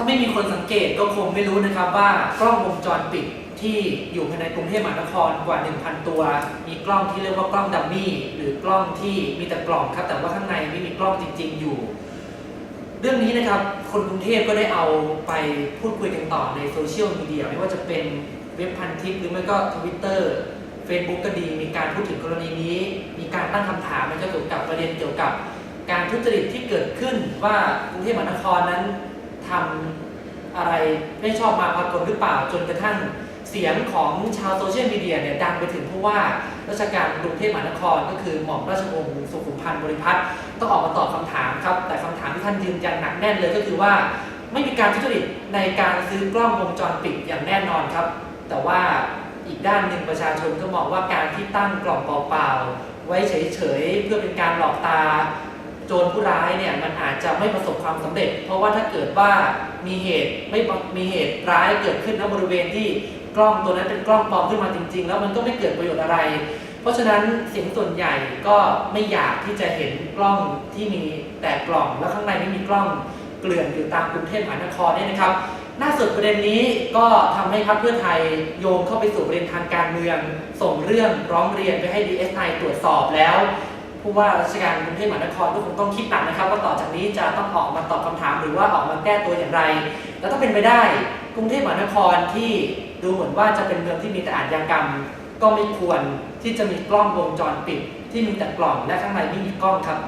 ถ้าไม่มีคนสังเกตก็คงไม่รู้นะครับว่ากล้องวงจรปิดที่อยู่ภายในกรุงเทพมหานครกว่า 1,000 ตัว มีกล้องที่เรียกว่ากล้องดัมมี่หรือกล้องที่มีแต่กล่องครับ แต่ว่าข้างในไม่มีกล้องจริง ๆ อยู่ เรื่องนี้นะครับ คนกรุงเทพก็ได้เอาไปพูดคุยกันต่อในโซเชียลมีเดียไม่ว่าจะเป็นเว็บพันทิปหรือไม่ก็ทวิตเตอร์ Facebook ก็ดี มีการพูดถึงกรณีนี้ มีการตั้งคำถามมันก็เกี่ยวกับประเด็นเกี่ยวกับ การทุจริตที่เกิดขึ้นว่ากรุงเทพมหานครนั้น ทำอะไรไม่ชอบมาพากลหรือเปล่าจนกระทั่งเสียงของชาวโซเชียลมีเดียเนี่ยดังไปถึงผู้ว่าราชการกรุงเทพมหานคร ก็คือหม่อมราชวงศ์สุขุมพันธ์บริพัตรต้องออกมาตอบคำถามครับ แต่คำถามที่ท่านยืนยันหนักแน่นเลยก็คือว่าไม่มีการทุจริตในการซื้อกล้องวงจรปิดอย่างแน่นอนครับ แต่ว่าอีกด้านหนึ่งประชาชนก็มองว่าการที่ตั้งกล่องเปล่าๆไว้เฉยๆเพื่อเป็นการหลอกตา โจรผู้ร้ายเนี่ยมันอาจจะไม่ประสบความสำเร็จ เพราะว่าถ้าเกิดว่ามีเหตุไม่มีเหตุร้ายเกิดขึ้นณบริเวณที่กล้องตัวนั้นเป็นกล้องปลอมขึ้นมาจริง ๆ แล้วมันก็ไม่เกิดประโยชน์อะไร เพราะฉะนั้นเสียงส่วนใหญ่ก็ไม่อยากที่จะเห็นกล้องที่มีแต่กล่องแล้วข้างในไม่มีกล้องเกลื่อนอยู่ตามกรุงเทพมหานครเนี่ยนะครับล่าสุดประเด็นนี้ก็ทำให้พรรคเพื่อไทยโยงเข้าไปสู่ประเด็นทางการเมือง ส่งเรื่องร้องเรียนไปให้ DSI ตรวจสอบแล้ว ผู้ว่าราชการกรุงเทพมหานครก็คงต้องคิดหนักนะครับ ว่าต่อจากนี้จะต้องออกมาตอบคำถามหรือว่าออกมาแก้ตัวอย่างไร แล้วถ้าเป็นไปได้กรุงเทพมหานครที่ดูเหมือนว่าจะเป็นเมืองที่มีแต่อาชญากรรม ก็ไม่ควรที่จะมีกล้องวงจรปิด ที่มีแต่กล่องและข้างในไม่มีกล้องครับ